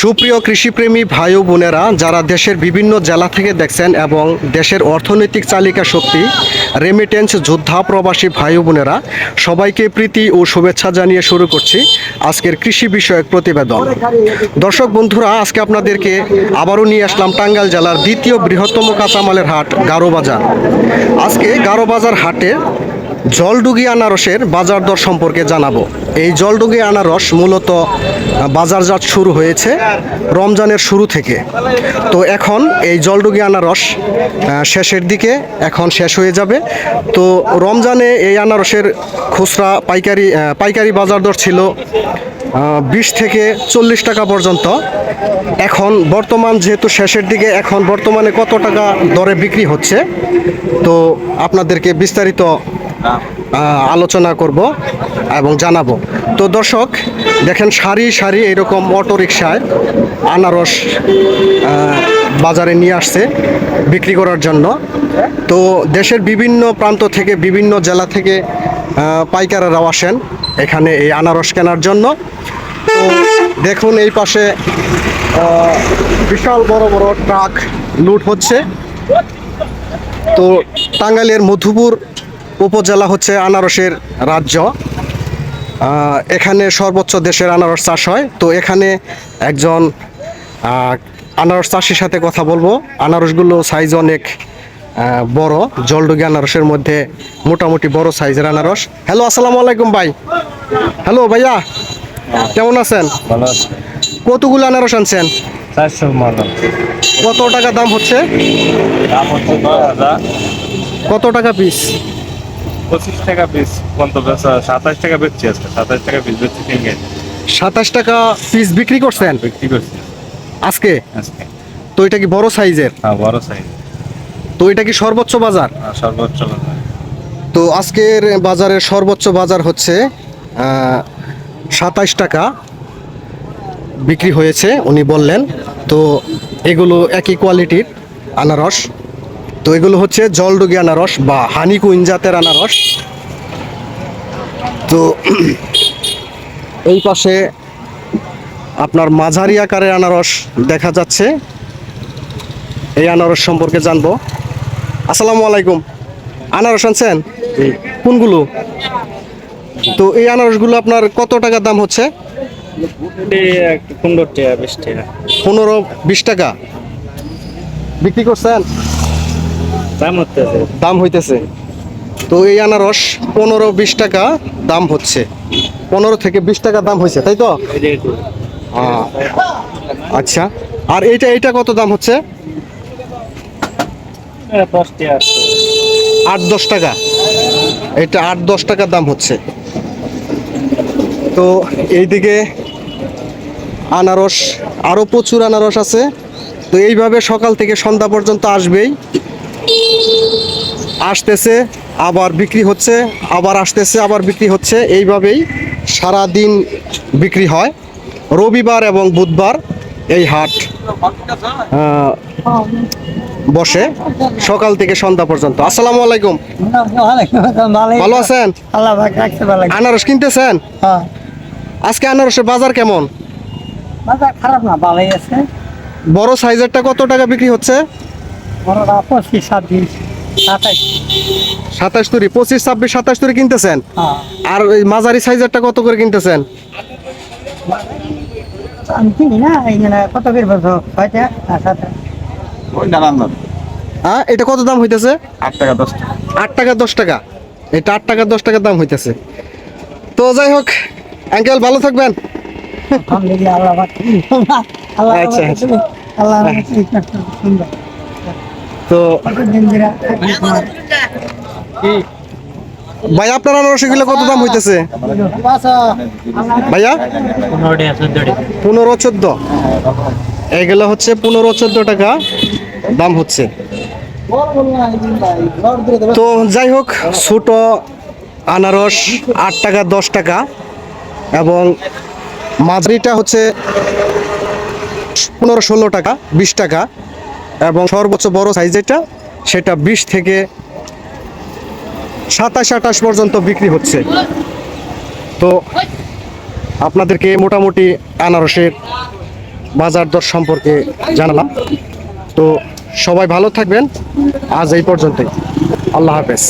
সুপ্রিয় কৃষিপ্রেমী ভাই ও বোনেরা, যারা দেশের বিভিন্ন জেলা থেকে দেখছেন এবং দেশের অর্থনৈতিক চালিকা শক্তি রেমিটেন্স যোদ্ধা প্রবাসী ভাই ও বোনেরা, সবাইকে প্রীতি ও শুভেচ্ছা জানিয়ে শুরু করছি আজকের কৃষি বিষয়ক প্রতিবেদন। দর্শক বন্ধুরা, আজকে আপনাদেরকে আবারও নিয়ে আসলাম টাঙ্গাইল জেলার দ্বিতীয় বৃহত্তম কাঁচামালের হাট, গারো বাজার। আজকে গারো বাজার হাটে জলডুগি আনারসের বাজার দর সম্পর্কে জানাব। এই জলডুগি আনারস মূলত বাজারজাত শুরু হয়েছে রমজানের শুরু থেকে। তো এখন এই জলডুগি আনারস শেষের দিকে এখন শেষ হয়ে যাবে। তো রমজানে এই আনারসের খুচরা পাইকারি পাইকারি বাজার দর ছিল বিশ থেকে চল্লিশ টাকা পর্যন্ত। এখন বর্তমান যেহেতু শেষের দিকে, এখন বর্তমানে কত টাকা দরে বিক্রি হচ্ছে? তো আপনাদেরকে বিস্তারিত আলোচনা করব এবং জানাব। তো দর্শক, দেখেন সারি সারি এরকম অটো রিক্সায় আনারস বাজারে নিয়ে আসছে বিক্রি করার জন্য। তো দেশের বিভিন্ন প্রান্ত থেকে, বিভিন্ন জেলা থেকে পাইকারেরাও আসেন এখানে এই আনারস কেনার জন্য। তো দেখুন এই পাশে বিশাল বড় বড় ট্রাক লুট হচ্ছে। তো টাঙ্গাইলের মধুপুর উপজেলা হচ্ছে আনারসের রাজ্য। এখানে সর্বোচ্চ দেশের আনারস চাষ হয়। তো এখানে একজন আনারস চাষির সাথে কথা বলব। আনারসগুলো সাইজ অনেক বড়। জলডুগি আনারসের মধ্যে মোটামুটি বড় সাইজের আনারস। হ্যালো আসসালামু আলাইকুম ভাই। হ্যালো ভাইয়া। কেমন আছেন? কতগুলো আনারস আনছেন? কত টাকা দাম হচ্ছে? কত টাকা পিস পঁচিশ টাকা পিস পঞ্চাশ সাতাশ টাকা বেচছি আজকে সাতাশ টাকা পিস বেচছি কিনে সাতাশ টাকা পিস বিক্রি করছেন? বিক্রি করছি। আজকে? আজকে। তো এটা কি বড় সাইজের? হ্যাঁ বড় সাইজ। তো এটা কি সর্বোচ্চ বাজার? সর্বোচ্চ বাজার। তো আজকের বাজারের সর্বোচ্চ বাজার হচ্ছে সাতাশ টাকা বিক্রি হয়েছে উনি বললেন। তো এগুলো একই কোয়ালিটির আনারস। তো এগুলো হচ্ছে জলডুগি আনারস বা হানি কুইন জাতের আনারস। তো এই পাশে আপনার মাঝারি আকারের আনারস দেখা যাচ্ছে। এই আনারস সম্পর্কে জানব। আসসালামু আলাইকুম। আনারস আনছেন? কোনগুলো? তো এই আনারসগুলো আপনার কত টাকা দাম হচ্ছে? পনেরো বিশ টাকা। বিক্রি করছেন? দাম হইতেছে। তো এই আনারস পনেরো বিশ টাকা দাম হচ্ছে। পনেরো থেকে বিশ টাকা দাম হয়েছে তাই তো? আচ্ছা। আর এইটা এইটা কত দাম হচ্ছে? আট দশ টাকা। এটা আট দশ টাকার দাম হচ্ছে। তো এইদিকে আনারস আরও প্রচুর আনারস আছে। তো এইভাবে সকাল থেকে সন্ধ্যা পর্যন্ত আসবেই। আসতেছে আবার বিক্রি হচ্ছে আবার আসতেছে আবার বিক্রি হচ্ছে এইভাবেই সারা দিন বিক্রি হয়। রবিবার এবং বুধবার এই হাট বসে সকাল থেকে সন্ধ্যা পর্যন্ত। আসসালামু আলাইকুম। ভালো আছেন। আনারস কিনতেছেন? হ্যাঁ। আজকে আনারসের বাজার কেমন? বাজার খারাপ না ভালোই আছে। বড় সাইজেরটা কত টাকা বিক্রি হচ্ছে? বড়টা পঁচিশ ছাব্বিশ সাতাইশ। সাতাশ তুরি পঁচিশ ছাব্বিশ সাতাশ তুরি কিনতেছেন? হ্যাঁ। আর ওই মাঝারি সাইজেরটা কত করে কিনতেছেন? আমি চিনি না এইখানে কত করে বলছো? ছয়টা না সাতটা? ওই নানান দাম হ্যাঁ এটা কত দাম হইতেছে? আট টাকা দশ টাকা। আট টাকা দশ টাকা। এটা আট টাকা দশ টাকা দাম হইতেছে। তো যাই হোক আঙ্কেল ভালো থাকবেন। আলহামদুলিল্লাহ আল্লাহ আল্লাহ আচ্ছা, আচ্ছা। আল্লাহ সুন্দর। তো ভাই আপনার আনারস এগুলো কত দাম হইতেছে? ভাইয়া? পনেরো চোদ্দ। এগুলো হচ্ছে পনেরো চোদ্দ টাকা দাম হচ্ছে। তো যাই হোক ছোট আনারস আট টাকা দশ টাকা এবং মাঝারিটা হচ্ছে পনেরো ষোলো টাকা বিশ টাকা। এবং সর্বোচ্চ বড় সাইজ যেটা, সেটা বিশ থেকে সাতাশ আটাশ পর্যন্ত বিক্রি হচ্ছে। তো আপনাদেরকে মোটামুটি আনারসের বাজার দর সম্পর্কে জানালাম। তো সবাই ভালো থাকবেন। আজ এই পর্যন্তই। আল্লাহ হাফেজ।